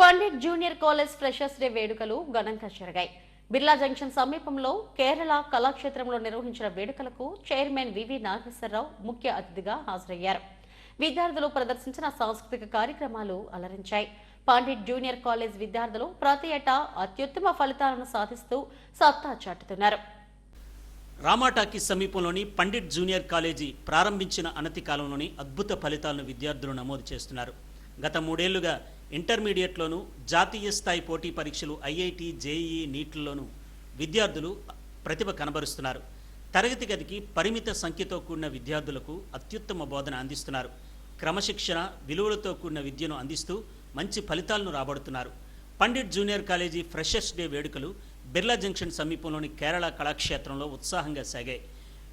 Pandit junior college freshers day వేడుకలు ఘనంగా జరిగాయి. బిర్లా జంక్షన్ సమీపంలో కేరళ కళాక్షేత్రంలో నిర్వహించిన వేడుకలకు చైర్మన్ వివి నాగేశ్వరరావు ముఖ్య అతిథిగా హాజరయ్యారు. విద్యార్థులు ప్రదర్శించిన సాంస్కృతిక కార్యక్రమాలు అలరించాయి. పండిట్ జూనియర్ కాలేజ్ విద్యార్థులు ప్రతి ఏటా అత్యుత్తమ ఫలితాలను సాధిస్తూ సత్తా చాటుతున్నారు. రామాటాకి సమీపంలోని పండిట్ జూనియర్ కాలేజీ ప్రారంభించిన అనతి కాలంలోని అద్భుత ఫలితాలను విద్యార్థులు నమోదు చేస్తున్నారు. గత మూడేళ్ళుగా ఇంటర్మీడియట్లోనూ జాతీయ స్థాయి పోటీ పరీక్షలు ఐఐటి జేఈఈ నీట్లలోనూ విద్యార్థులు ప్రతిభ కనబరుస్తున్నారు. తరగతి గదికి పరిమిత సంఖ్యతో కూడిన విద్యార్థులకు అత్యుత్తమ బోధన అందిస్తున్నారు. క్రమశిక్షణ విలువలతో కూడిన విద్యను అందిస్తూ మంచి ఫలితాలను రాబడుతున్నారు. Pandit junior college freshers day వేడుకలు బిర్లా జంక్షన్ సమీపంలోని కేరళ కళాక్షేత్రంలో ఉత్సాహంగా సాగాయి.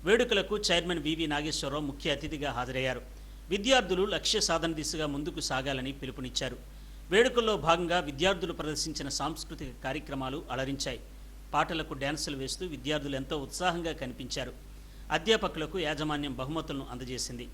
వేడుకలకు చైర్మన్ వివి నాగేశ్వరరావు ముఖ్య అతిథిగా హాజరయ్యారు. విద్యార్థులు లక్ష్య సాధన దిశగా ముందుకు సాగాలని పిలుపునిచ్చారు. వేడుకల్లో భాగంగా విద్యార్థులు ప్రదర్శించిన సాంస్కృతిక కార్యక్రమాలు అలరించాయి. పాటలకు డ్యాన్సులు వేస్తూ విద్యార్థులు ఎంతో ఉత్సాహంగా కనిపించారు. అధ్యాపకులకు యాజమాన్యం బహుమతులను అందజేసింది.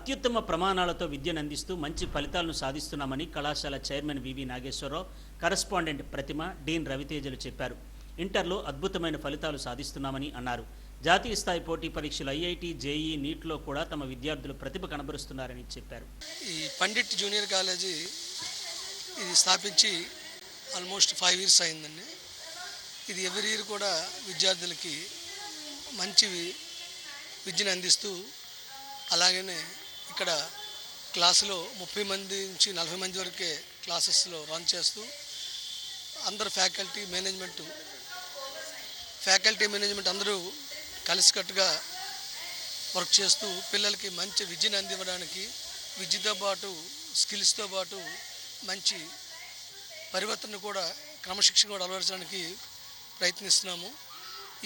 అత్యుత్తమ ప్రమాణాలతో విద్యను అందిస్తూ మంచి ఫలితాలను సాధిస్తున్నామని కళాశాల chairman V V Nageswararao correspondent Pratima dean రవితేజలు చెప్పారు. ఇంటర్లో అద్భుతమైన ఫలితాలు సాధిస్తున్నామని అన్నారు. జాతీయ స్థాయి పోటీ పరీక్షలు ఐఐటి జేఈ నీట్లో కూడా తమ విద్యార్థులు ప్రతిభ కనబరుస్తున్నారని చెప్పారు. ఈ పండిట్ జూనియర్ కాలేజీ ఇది స్థాపించి ఆల్మోస్ట్ ఫైవ్ ఇయర్స్ అయిందండి. ఇది ఎవరి ఇయర్ కూడా విద్యార్థులకి మంచి విద్యను అందిస్తూ అలాగనే ఇక్కడ క్లాసులో ముప్పై మంది నుంచి నలభై మంది వరకే క్లాసెస్లో రన్ చేస్తూ అందరు ఫ్యాకల్టీ మేనేజ్మెంట్ ఫ్యాకల్టీ మేనేజ్మెంట్ అందరూ కలిసికట్టుగా వర్క్ చేస్తూ పిల్లలకి మంచి విద్యను అందివ్వడానికి విద్యతో పాటు స్కిల్స్తో పాటు మంచి పరివర్తన కూడా క్రమశిక్షణ కూడా అలవరచడానికి ప్రయత్నిస్తున్నాము.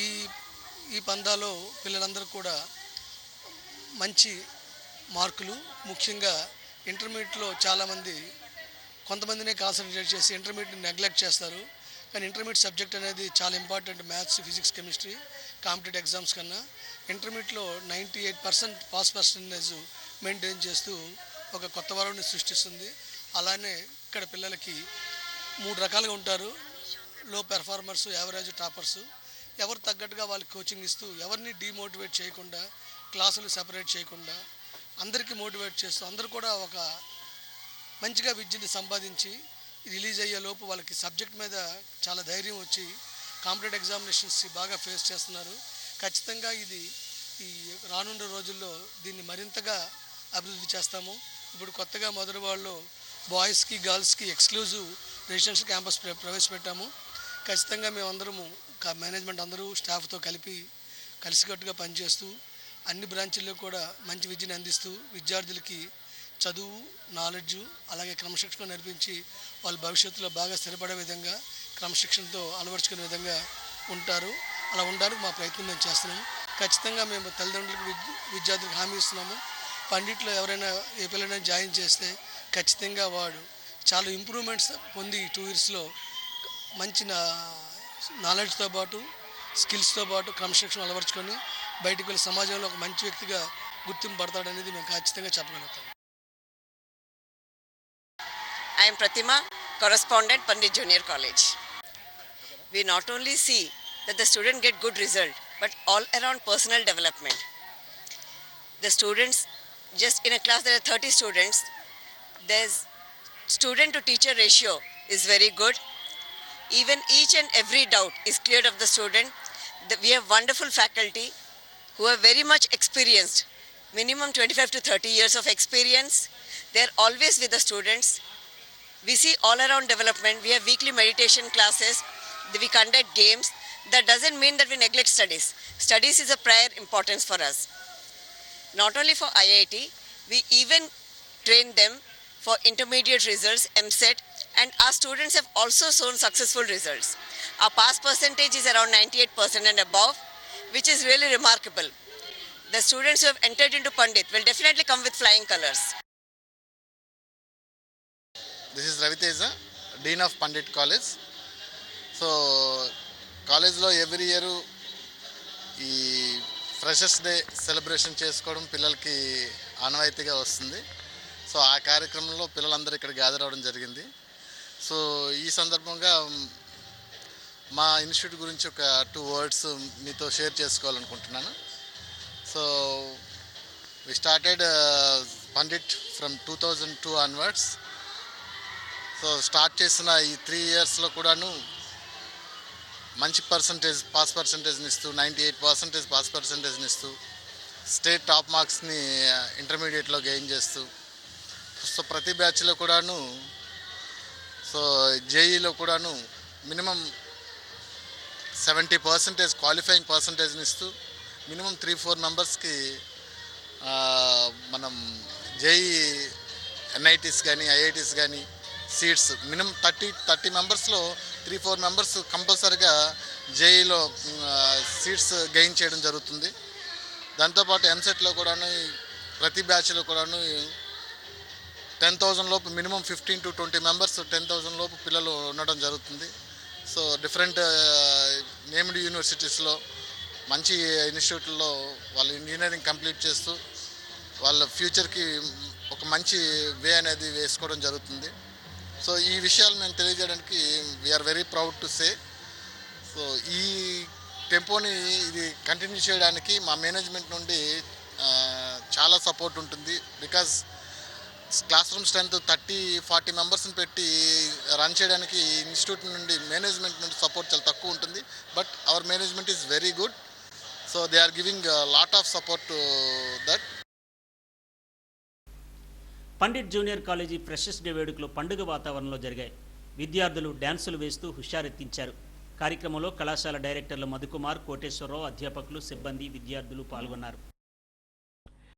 ఈ ఈ పందాలో పిల్లలందరూ కూడా మంచి మార్కులు ముఖ్యంగా ఇంటర్మీడియట్లో చాలామంది కొంతమందినే కాన్సన్ట్రేట్ చేసి ఇంటర్మీడియట్ నెగ్లెక్ట్ చేస్తారు. కానీ ఇంటర్మీడియట్ సబ్జెక్ట్ అనేది చాలా important maths physics chemistry competitive exams కన్నా. ఇంటర్మీడియట్లో ninety eight percent pass percentage maintain చేస్తూ ఒక కొత్త వరుణ్ణి సృష్టిస్తుంది. అలానే ఇక్కడ పిల్లలకి మూడు రకాలుగా ఉంటారు. లో పెర్ఫార్మర్స్ యావరేజ్ టాపర్స్ ఎవరు తగ్గట్టుగా వాళ్ళకి కోచింగ్ ఇస్తూ ఎవరిని డీమోటివేట్ చేయకుండా క్లాసులు సెపరేట్ చేయకుండా అందరికీ మోటివేట్ చేస్తూ అందరూ కూడా ఒక మంచిగా విద్యని సంపాదించి రిలీజ్ అయ్యే లోపు వాళ్ళకి సబ్జెక్ట్ మీద చాలా ధైర్యం వచ్చి కాంపిటేటివ్ ఎగ్జామినేషన్స్ బాగా ఫేస్ చేస్తున్నారు. ఖచ్చితంగా ఇది ఈ రానున్న రోజుల్లో దీన్ని మరింతగా అభివృద్ధి చేస్తాము. ఇప్పుడు కొత్తగా మొదటి వాళ్ళు బాయ్స్కి గర్ల్స్కి ఎక్స్క్లూజివ్ రెసిడెన్షియల్ క్యాంపస్ ప్రవేశపెట్టాము. ఖచ్చితంగా మేమందరము కా- మేనేజ్మెంట్ అందరూ స్టాఫ్తో కలిపి కలిసికట్టుగా పనిచేస్తూ అన్ని బ్రాంచీల్లో కూడా మంచి విద్యను అందిస్తూ విద్యార్థులకి చదువు నాలెడ్జు అలాగే క్రమశిక్షణ నేర్పించి వాళ్ళ భవిష్యత్తులో బాగా స్థిరపడే విధంగా క్రమశిక్షణతో అలవర్చుకునే విధంగా ఉంటారు. అలా ఉండడానికి మా ప్రయత్నం మేము చేస్తున్నాము ఖచ్చితంగా మేము తల్లిదండ్రులకు విద్య విద్యార్థులకు హామీ ఇస్తున్నాము. పండిట్లో ఎవరైనా ఏ పిల్లైనా జాయిన్ చేస్తే ఖచ్చితంగా వాడు చాలా ఇంప్రూవ్మెంట్స్ పొంది టూ ఇయర్స్లో మంచి నా నాలెడ్జ్తో పాటు స్కిల్స్తో పాటు క్రమశిక్షణ అలవరుచుకొని బయటికి వెళ్ళి సమాజంలో ఒక మంచి వ్యక్తిగా గుర్తింపు పడతాడనేది మేము ఖచ్చితంగా చెప్పగలుగుతాం. I am Pratima correspondent Pandit junior college we not only see that the student get good result but all around personal development the students just in class there thirty students these student to teacher ratio is very good even each and every doubt is clear of the student We have wonderful faculty who are very much experienced, minimum 25 to 30 years of experience. They're always with the students. We see all around development. We have weekly meditation classes. We conduct games. That doesn't mean that we neglect studies. Studies is a prior importance for us. Not only for IIT, we even train them for intermediate results, MSET, and our students have also shown successful results. Our pass percentage is around 98% and above, which is really remarkable. The students who have entered into Pandit will definitely come with flying colors. This is Raviteja dean of Pandit college so కాలేజ్లో every year ఈ freshers day celebration చేసుకోవడం పిల్లలకి ఆనవాయితీగా వస్తుంది so ఆ కార్యక్రమంలో పిల్లలందరూ ఇక్కడ గ్యాదర్ అవ్వడం జరిగింది సో ఈ సందర్భంగా మా ఇన్స్టిట్యూట్ గురించి ఒక టూ వర్డ్స్ మీతో షేర్ చేసుకోవాలనుకుంటున్నాను. So we started Pandit from two thousand two onwards so start చేసిన ఈ త్రీ ఇయర్స్లో కూడాను మంచి పర్సంటేజ్ పాస్ పర్సంటేజ్ని ఇస్తూ నైంటీ ఎయిట్ పర్సంటేజ్ పాస్ పర్సంటేజ్ని ఇస్తూ స్టేట్ టాప్ మార్క్స్ని ఇంటర్మీడియట్లో గెయిన్ చేస్తూ సో ప్రతి బ్యాచ్లో కూడాను సో జేఈలో కూడాను మినిమం సెవెంటీ పర్సెంటేజ్ క్వాలిఫైయింగ్ పర్సంటేజ్ని ఇస్తూ మినిమం త్రీ ఫోర్ మెంబర్స్కి మనం జేఈ ఎన్ఐటీస్ కానీ ఐఐటీస్ కానీ సీట్స్ మినిమం థర్టీ థర్టీ మెంబర్స్లో త్రీ ఫోర్ మెంబర్స్ కంపల్సరిగా జేఈలో సీట్స్ గెయిన్ చేయడం జరుగుతుంది. దాంతోపాటు ఎంసెట్లో కూడాను ప్రతి బ్యాచ్లో కూడాను టెన్ థౌజండ్ లోపు minimum fifteen to twenty members ten thousand లోపు పిల్లలు ఉండడం జరుగుతుంది. సో డిఫరెంట్ నేమ్డ్ యూనివర్సిటీస్లో మంచి ఇన్స్టిట్యూట్లో వాళ్ళు ఇంజనీరింగ్ కంప్లీట్ చేస్తూ వాళ్ళ ఫ్యూచర్కి ఒక మంచి వే అనేది వేసుకోవడం జరుగుతుంది. సో ఈ విషయాలు మేము తెలియజేయడానికి we're very proud to say so ఈ టెంపోని ఇది కంటిన్యూ చేయడానికి మా మేనేజ్మెంట్ నుండి చాలా సపోర్ట్ ఉంటుంది. Because classroom strength thirty forty మెంబర్స్ని పెట్టి రన్ చేయడానికి ఇన్స్టిట్యూట్ నుండి మేనేజ్మెంట్ నుండి సపోర్ట్ చాలా తక్కువ ఉంటుంది. But our management is very good. So they are giving lot of support to that. Pandit junior college freshers day వేడుకలు పండుగ వాతావరణంలో జరిగాయి. విద్యార్థులు డ్యాన్సులు వేస్తూ హుషారెత్తించారు. కార్యక్రమంలో కళాశాల డైరెక్టర్లు మధుకుమార్ కోటేశ్వరరావు అధ్యాపకులు సిబ్బంది విద్యార్థులు పాల్గొన్నారు.